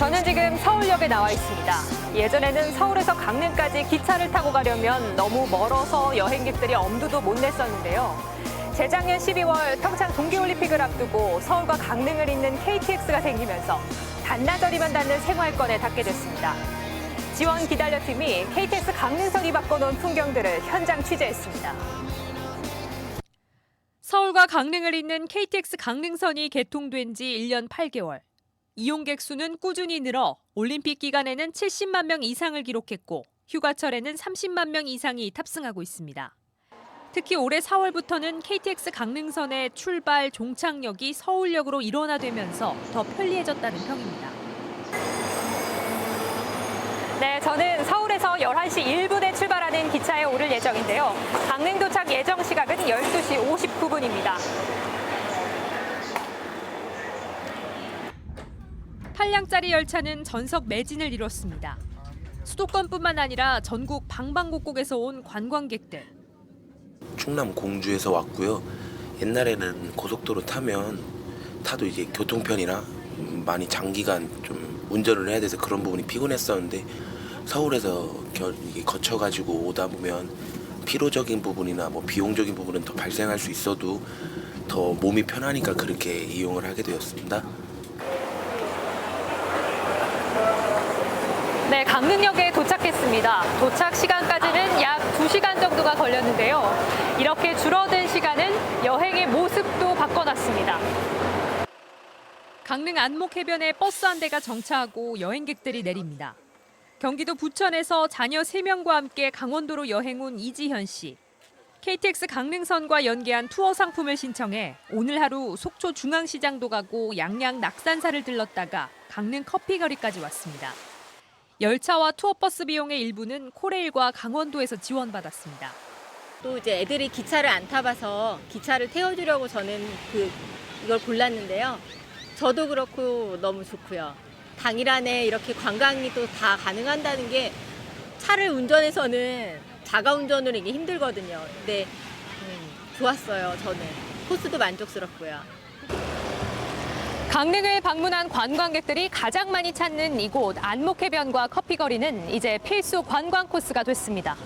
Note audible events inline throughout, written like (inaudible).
저는 지금 서울역에 나와 있습니다. 예전에는 서울에서 강릉까지 기차를 타고 가려면 너무 멀어서 여행객들이 엄두도 못 냈었는데요. 재작년 12월 평창 동계올림픽을 앞두고 서울과 강릉을 잇는 KTX가 생기면서 반나절이면 닿는 생활권에 닿게 됐습니다. 지원 기다려 팀이 KTX 강릉선이 바꿔놓은 풍경들을 현장 취재했습니다. 서울과 강릉을 잇는 KTX 강릉선이 개통된 지 1년 8개월. 이용객 수는 꾸준히 늘어 올림픽 기간에는 70만 명 이상을 기록했고 휴가철에는 30만 명 이상이 탑승하고 있습니다. 특히 올해 4월부터는 KTX 강릉선의 출발 종착역이 서울역으로 일원화되면서 더 편리해졌다는 평입니다. 네, 저는 서울에서 11시 1분에 출발하는 기차에 오를 예정인데요. 강릉 도착 예정 시각은 12시 59분입니다. 8량짜리 열차는 전석 매진을 이뤘습니다. 수도권뿐만 아니라 전국 방방곡곡에서 온 관광객들. 충남 공주에서 왔고요. 옛날에는 고속도로 타면 타도 이제 교통편이나 많이 장기간 좀 운전을 해야 돼서 그런 부분이 피곤했었는데 서울에서 겨- 거쳐가지고 오다 보면 피로적인 부분이나 뭐 비용적인 부분은 더 발생할 수 있어도 더 몸이 편하니까 그렇게 이용을 하게 되었습니다. 네, 강릉역에 도착했습니다. 도착 시간까지는 약 2시간 정도가 걸렸는데요. 이렇게 줄어든 시간은 여행의 모습도 바꿔놨습니다. 강릉 안목 해변에 버스 한 대가 정차하고 여행객들이 내립니다. 경기도 부천에서 자녀 3명과 함께 강원도로 여행 온 이지현 씨. KTX 강릉선과 연계한 투어 상품을 신청해 오늘 하루 속초 중앙시장도 가고 양양 낙산사를 들렀다가 강릉 커피거리까지 왔습니다. 열차와 투어버스 비용의 일부는 코레일과 강원도에서 지원받았습니다. 또 이제 애들이 기차를 안 타봐서 기차를 태워주려고 저는 그 이걸 골랐는데요. 저도 그렇고 너무 좋고요. 당일 안에 이렇게 관광이 또 다 가능한다는 게 차를 운전해서는 자가 운전으로 이게 힘들거든요. 근데 음, 좋았어요. 저는 코스도 만족스럽고요. 강릉을 방문한 관광객들이 가장 많이 찾는 이곳 안목해변과 커피거리는 이제 필수 관광 코스가 됐습니다.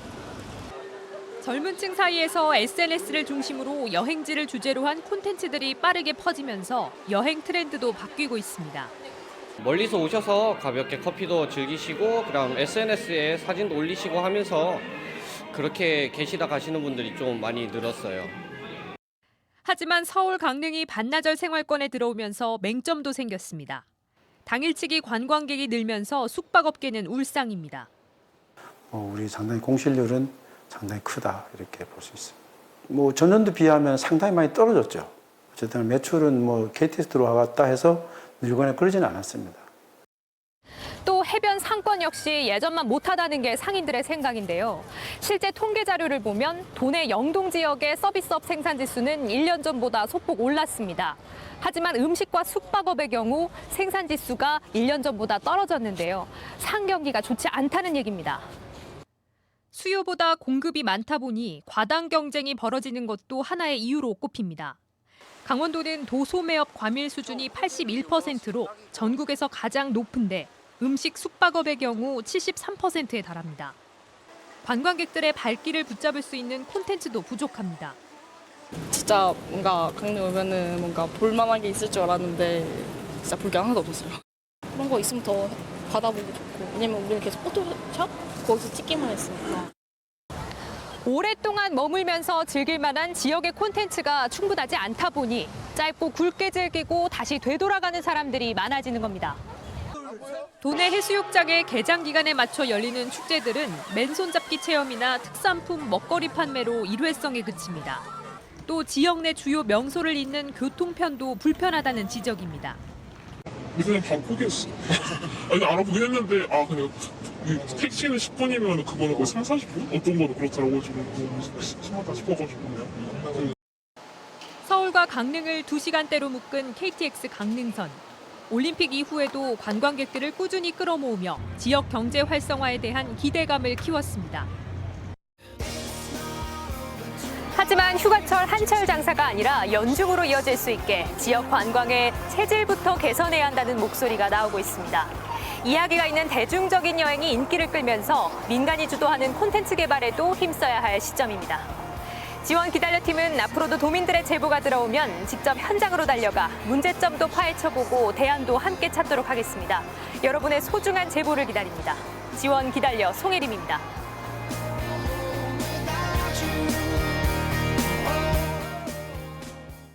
젊은 층 사이에서 SNS를 중심으로 여행지를 주제로 한 콘텐츠들이 빠르게 퍼지면서 여행 트렌드도 바뀌고 있습니다. 멀리서 오셔서 가볍게 커피도 즐기시고 그럼 SNS에 사진도 올리시고 하면서 그렇게 계시다 가시는 분들이 좀 많이 늘었어요. 하지만 서울 강릉이 반나절 생활권에 들어오면서 맹점도 생겼습니다. 당일치기 관광객이 늘면서 숙박업계는 울상입니다. 어, 우리 상당히 공실률은 상당히 크다 이렇게 볼 수 있습니다. 뭐 전년도 비하면 상당히 많이 떨어졌죠. 어쨌든 매출은 뭐 KTX 들어왔다 해서 늘거나 그러지는 않았습니다. 또 해변 상권 역시 예전만 못하다는 게 상인들의 생각인데요. 실제 통계 자료를 보면 도내 영동 지역의 서비스업 생산 지수는 1년 전보다 소폭 올랐습니다. 하지만 음식과 숙박업의 경우 생산 지수가 1년 전보다 떨어졌는데요. 상경기가 좋지 않다는 얘기입니다. 수요보다 공급이 많다 보니 과당 경쟁이 벌어지는 것도 하나의 이유로 꼽힙니다. 강원도는 도소매업 과밀 수준이 81%로 전국에서 가장 높은데 음식 숙박업의 경우 73%에 달합니다. 관광객들의 발길을 붙잡을 수 있는 콘텐츠도 부족합니다. 진짜 뭔가 강릉 오면은 뭔가 볼만한 게 있을 줄 알았는데 진짜 볼 게 하나도 없었어요. 그런 거 있으면 더 받아보고 좋고 왜냐면 우리는 계속 포토샵 거기서 찍기만 했으니까. 오랫동안 머물면서 즐길 만한 지역의 콘텐츠가 충분하지 않다 보니 짧고 굵게 즐기고 다시 되돌아가는 사람들이 많아지는 겁니다. 도내 해수욕장의 개장 기간에 맞춰 열리는 축제들은 맨손 잡기 체험이나 특산품 먹거리 판매로 일회성에 그칩니다. 또 지역 내 주요 명소를 잇는 교통편도 불편하다는 지적입니다. 그냥 다 포기했어. (laughs) 아니 알아보긴 했는데 아 그냥 이 택시는 10분이면 그거는 거의 3, 40분? 어떤 거는 그렇더라고 지금 심하다 싶어가지고 그냥. 서울과 강릉을 2시간대로 묶은 KTX 강릉선. 올림픽 이후에도 관광객들을 꾸준히 끌어모으며 지역 경제 활성화에 대한 기대감을 키웠습니다. 하지만 휴가철 한철 장사가 아니라 연중으로 이어질 수 있게 지역 관광의 체질부터 개선해야 한다는 목소리가 나오고 있습니다. 이야기가 있는 대중적인 여행이 인기를 끌면서 민간이 주도하는 콘텐츠 개발에도 힘써야 할 시점입니다. 지원 기다려팀은 앞으로도 도민들의 제보가 들어오면 직접 현장으로 달려가 문제점도 파헤쳐보고 대안도 함께 찾도록 하겠습니다. 여러분의 소중한 제보를 기다립니다. 지원 기다려 송혜림입니다.